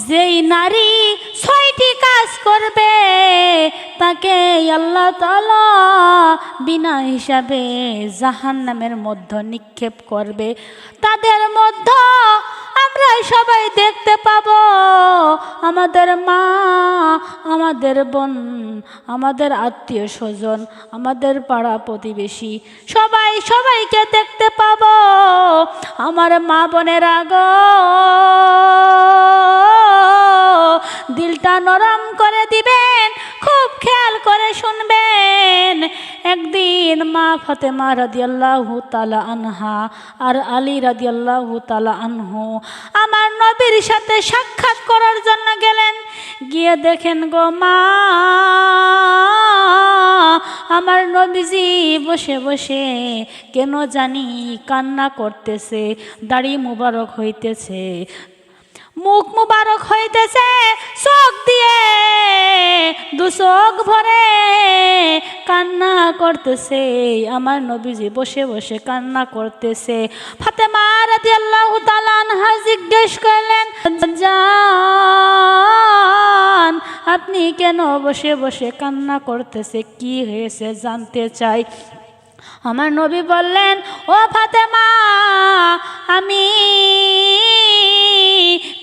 যেই নারী ছয়টি কাজ করবে, তাকে আল্লাহ তালা বিনা হিসাবে জাহান নামের মধ্যে নিক্ষেপ করবে। তাদের মধ্যে আমরা সবাই দেখতে পাব, আমাদের মা, আমাদের বোন, আমাদের আত্মীয় স্বজন, আমাদের পাড়া প্রতিবেশী, সবাই সবাইকে দেখতে পাব। আমার মা বোনের আগ দিলটা নরম করে দিবেন, খুব খেয়াল করে শুনবেন। একদিন মা ফাতেমা রাদিয়াল্লাহু তালা আনহা আর আলী রাদিয়াল্লাহু তালা আনহু আমার নবীর সাথে সাক্ষাৎ করার জন্য গেলেন। গিয়ে দেখেন গো মা, আমার নবীজি বসে বসে কেন জানি কান্না করতেছে, দাড়ি মুবারক হইতেছে। মুখ মুবারক হইতেছে চোখ দিয়ে দু চোখ ভরে কান্না করতেছে। আমার নবীজি বসে বসে কান্না করতেছে। ফাতেমা রাদিয়াল্লাহু তাআলা আনহা জিজ্ঞেস করলেন, জান, আপনি কেন বসে বসে কান্না করতেছে? কি হয়েছে জানতে চাই। আমার নবী বললেন, ও ফাতেমা, আমি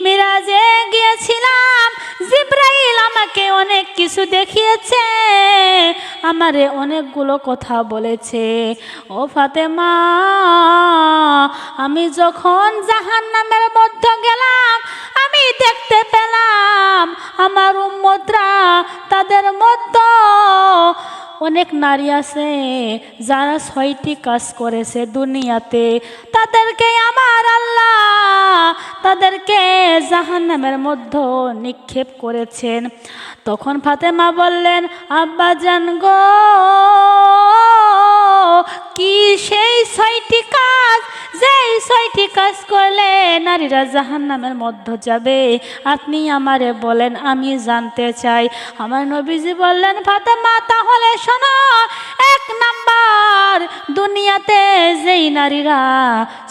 মিরাজে গিয়েছিলাম, জিব্রাইল আমাকে অনেক কিছু দেখিয়েছে, আমারে অনেকগুলো কথা বলেছে। ও ফাতেমা, আমি যখন জাহান নামের মধ্যে গেলাম, আমি দেখতে পেলাম আমার উম্মতরা তাদের মধ্যে অনেক নারী আছে, যারা ছয়টি কাজ করেছে দুনিয়াতে। তাদেরকে আমার তাদেরকে জাহান্নামের মধ্যে নিক্ষেপ করেছেন। তখন ফাতেমা বললেন আব্বা জান গো কি সেই ছয়টি কাজ? যেই ছয়টি কাজ করলে নারীরা জাহান নামের মধ্যে যাবে। আপনি আমারে বলেন, আমি জানতে চাই। আমার নবীজি বললেন, ফাতেমা, তাহলে শোনো, এক নাম্বার, দুনিয়াতে যেই নারীরা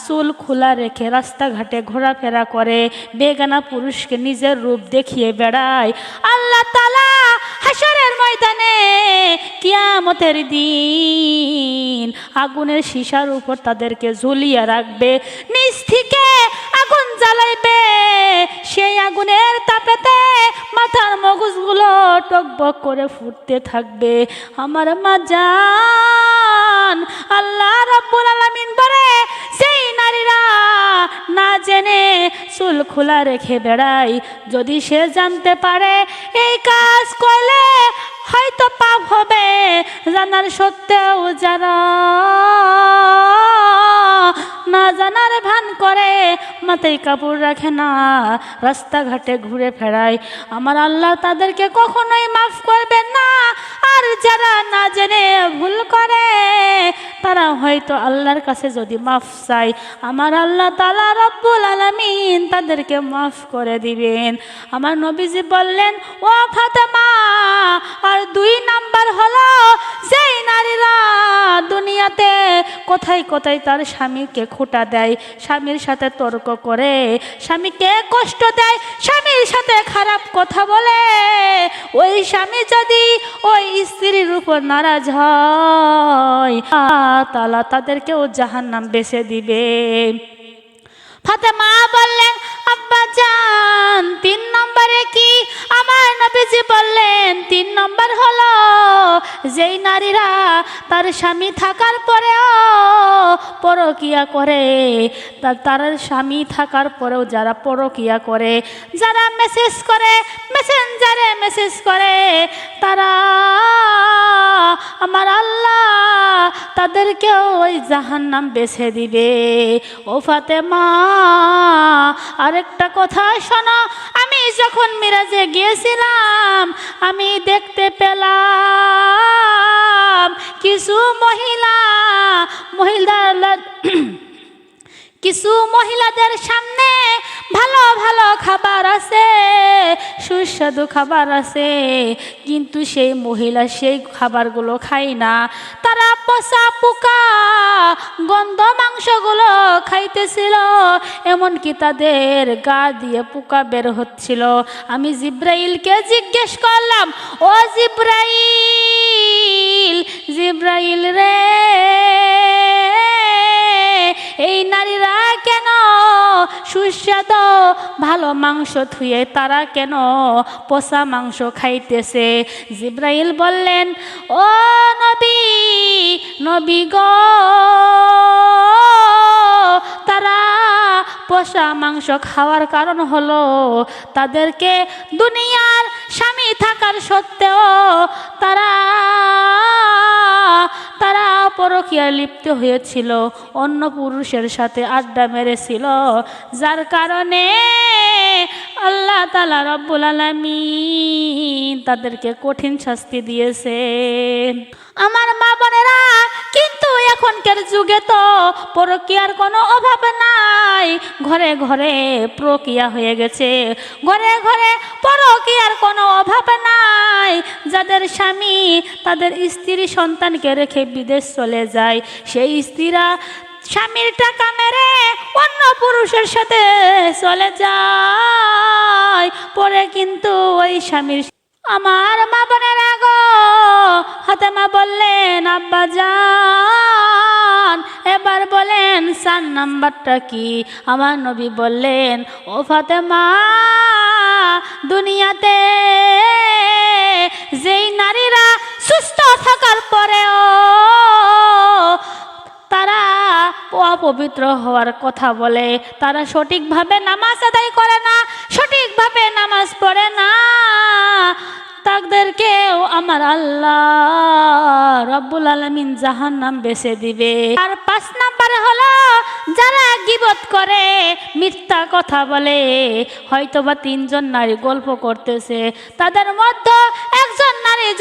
চুল খোলা রেখে রাস্তাঘাটে ঘোরাফেরা করে, বেগানা পুরুষকে নিজের রূপ দেখিয়ে বেড়ায়, আল্লাহ তালা ময়দানে কিয়ামতের দিন আগুনের সীসার উপর তাদেরকে ঝুলিয়ে রাখবে নিচ থেকে আগুন জ্বালাইবে। সেই আগুনের তাপেতে মাথার মগজগুলো টকবক করে ফুটতে থাকবে। আমার মা জান আল্লাহ রব্বুল আলামিন বলে সেই নারীরা না জেনে চুল খোলা রেখে বেড়ায়, যদি সে জানতে পারে, এই কাজ করলে জানার সত্ত্বেও যারা না জানার ভান করে, মাথায় কাপড় রাখে না, রাস্তাঘাটে ঘুরে ফেরায়। আমার আল্লাহ তাদেরকে কখনোই মাফ করবে না। আর যারা না জেনে ভুল করে তারা হয়তো আল্লাহর কাছে যদি মাফ চাই আমার আল্লাহ তালা রব্বুল আলমিন তাদেরকে মাফ করে দিবেন। আমার নবীজি বললেন, ও ফাতেমা, আর দুই নাম্বার হলো, যেই নারীরা দুনিয়াতে কোথায় কোথায় তার স্বামীকে খোটা দেয়? স্বামীর সাথে তর্ক করে। স্বামীকে কষ্ট দেয়। স্বামীর সাথে খারাপ কথা বলে। ওই স্বামী যদি ওই স্ত্রীর উপর নারাজ হয় তালা তাদেরকেও জাহান নাম বেছে দিবে। ফাতেমা বললেন, আব্বা জান, তিন নম্বরে কি নবীজি বললেন, তিন নম্বর হলো, যেই নারীরা তার স্বামী থাকার পরেও পরকিয়া করে তার স্বামী থাকার পরেও যারা পরকিয়া করে, যারা মেসেজ করে মেসেঞ্জারে মেসেজ করে, তারা আমার আল্লাহ তাদেরকেও ওই জাহান নাম বেছে দিবে। ও ফাতেমা, আরেকটা কথা শোনো, আমি যখন মিরাজে গিয়েছিলাম আমি দেখতে পেলাম কিছু মহিলা মহিলা কিছু মহিলাদের সামনে খাবার আছে, সুস্বাদু খাবার আছে, কিন্তু সেই মহিলা সেই খাবারগুলো খায় না। তারা পচা পোকা, গন্ধ মাংসগুলো খাইতেছিল, এমনকি তাদের গা দিয়ে পোকা বের হচ্ছিল। আমি জিব্রাইলকে জিজ্ঞেস করলাম, ও জিব্রাইল জিব্রাইল রে এই নারীরা কেন সুস্বাদু ভালো মাংস থুয়ে তারা কেন পচা মাংস খাইতেছে? জিব্রাইল বললেন, ও নবী নবী গো, তারা পোষা মাংস খাওয়ার কারণ হলো তাদেরকে দুনিয়ার স্বামী থাকার সত্ত্বেও তারা পরকীয়ায় লিপ্ত হয়েছিল, অন্য পুরুষের সাথে আড্ডা মেরেছিল। যার কারণে আল্লাহ তালা রব্বুল আলমিন তাদেরকে কঠিন শাস্তি দিয়েছে আমার মা বোনেরা এখনকার যুগে তো পরকীয়ার কোনো অভাব নাই। ঘরে ঘরে প্রক্রিয়া হয়ে গেছে। ঘরে ঘরে পরকীয়ার কোনো অভাব নাই। যাদের স্বামী, তাদের স্ত্রী সন্তানকে রেখে বিদেশ চলে যায়। সেই স্ত্রীরা স্বামীর টাকা মেরে অন্য পুরুষের সাথে চলে যায়। পরে কিন্তু ওই স্বামীর আমার মা বোনের আগো হাতে মা বললেন, আব্বা যান। এবার বলেন সান নাম্বারটা কি? আমার নবী বললেন, ও ফাতেমা, দুনিয়াতে যেই নারীরা সুস্থ থাকার পরেও তারা অপবিত্র হওয়ার কথা বলে। তারা সঠিকভাবে নামাজ আদায় করে না, সঠিকভাবে নামাজ পড়ে না। তাদেরকেও আমার আল্লাহ রব্বুল আলমিন জাহান নাম বেছে দিবে। আর পাঁচ নাম্বারে হলো, যারা গিবত করে, মিথ্যা কথা বলে হয়তো বা তিনজন নারী গল্প করতেছে। তাদের মধ্যে একজন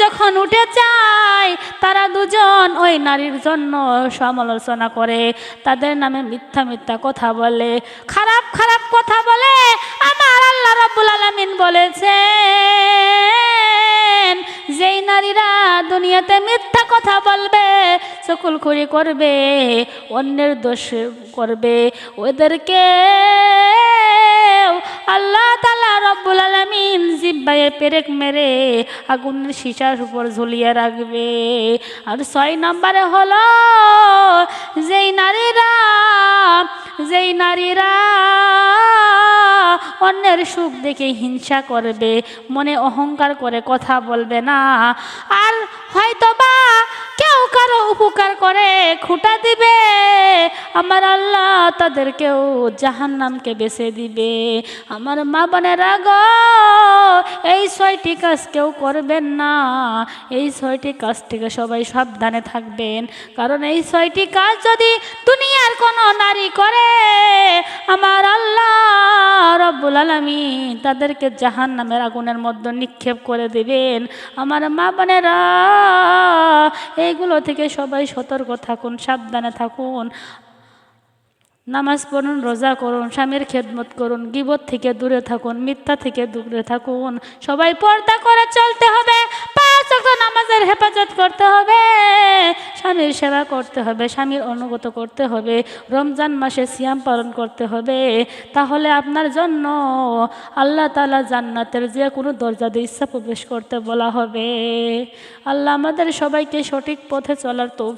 যখন উঠে যায়, তারা দুজন ওই নারীর জন্য সমালোচনা করে। তাদের নামে মিথ্যা মিথ্যা কথা বলে। খারাপ খারাপ কথা বলে। আমার আল্লাহ রব্বুল আলমিন বলেছেন, যেই নারীরা দুনিয়াতে মিথ্যা কথা বলবে চকুলখুরি করবে, অন্যের দোষ করবে। ওদেরকে আল্লাহ রব্বুল আলমিন পেরেক মেরে আগুনের সিসার উপর ঝুলিয়ে রাখবে। আর ছয় নম্বরে হলো, যেই নারীরা যেই নারীরা অন্যের সুখ দেখে হিংসা করবে, মনে অহংকার করে কথা বলবে না। আর হয়তো বা উপকার করে, খুঁটা দিবে। আমার আল্লাহ তাদেরকেও জাহান নামকে বেছে দিবে। আমার মা বোনেরা গো, এই ছয়টি কাজ কেউ করবেন না। এই ছয়টি কাজ থেকে সবাই সাবধানে থাকবেন। কারণ এই ছয়টি কাজ যদি দুনিয়ার কোনো নারী করে, আমার আল্লাহ রব্বুল আলমী তাদেরকে জাহান নামের আগুনের মধ্যে নিক্ষেপ করে দিবেন। আমার মা বোনেরা, এইগুলো থেকে সবাই সতর্ক থাকুন, সাবধানে থাকুন। নামাজ পড়ুন, রোজা করুন, স্বামীর খেদমত করুন, গিবত থেকে দূরে থাকুন, মিথ্যা থেকে দূরে থাকুন। সবাই পর্দা করে চলতে হবে, পাঁচ নামাজের হেফাজত করতে হবে। স্বামীর সেবা করতে হবে, স্বামীর অনুগত করতে হবে, রমজান মাসে সিয়াম পালন করতে হবে, তাহলে আপনার জন্য আল্লাহ তালা জান্নাতের যে কোনো দরজা দিয়ে ইচ্ছা প্রবেশ করতে বলা হবে। আল্লাহ আমাদের সবাইকে সঠিক পথে চলার তৌফিক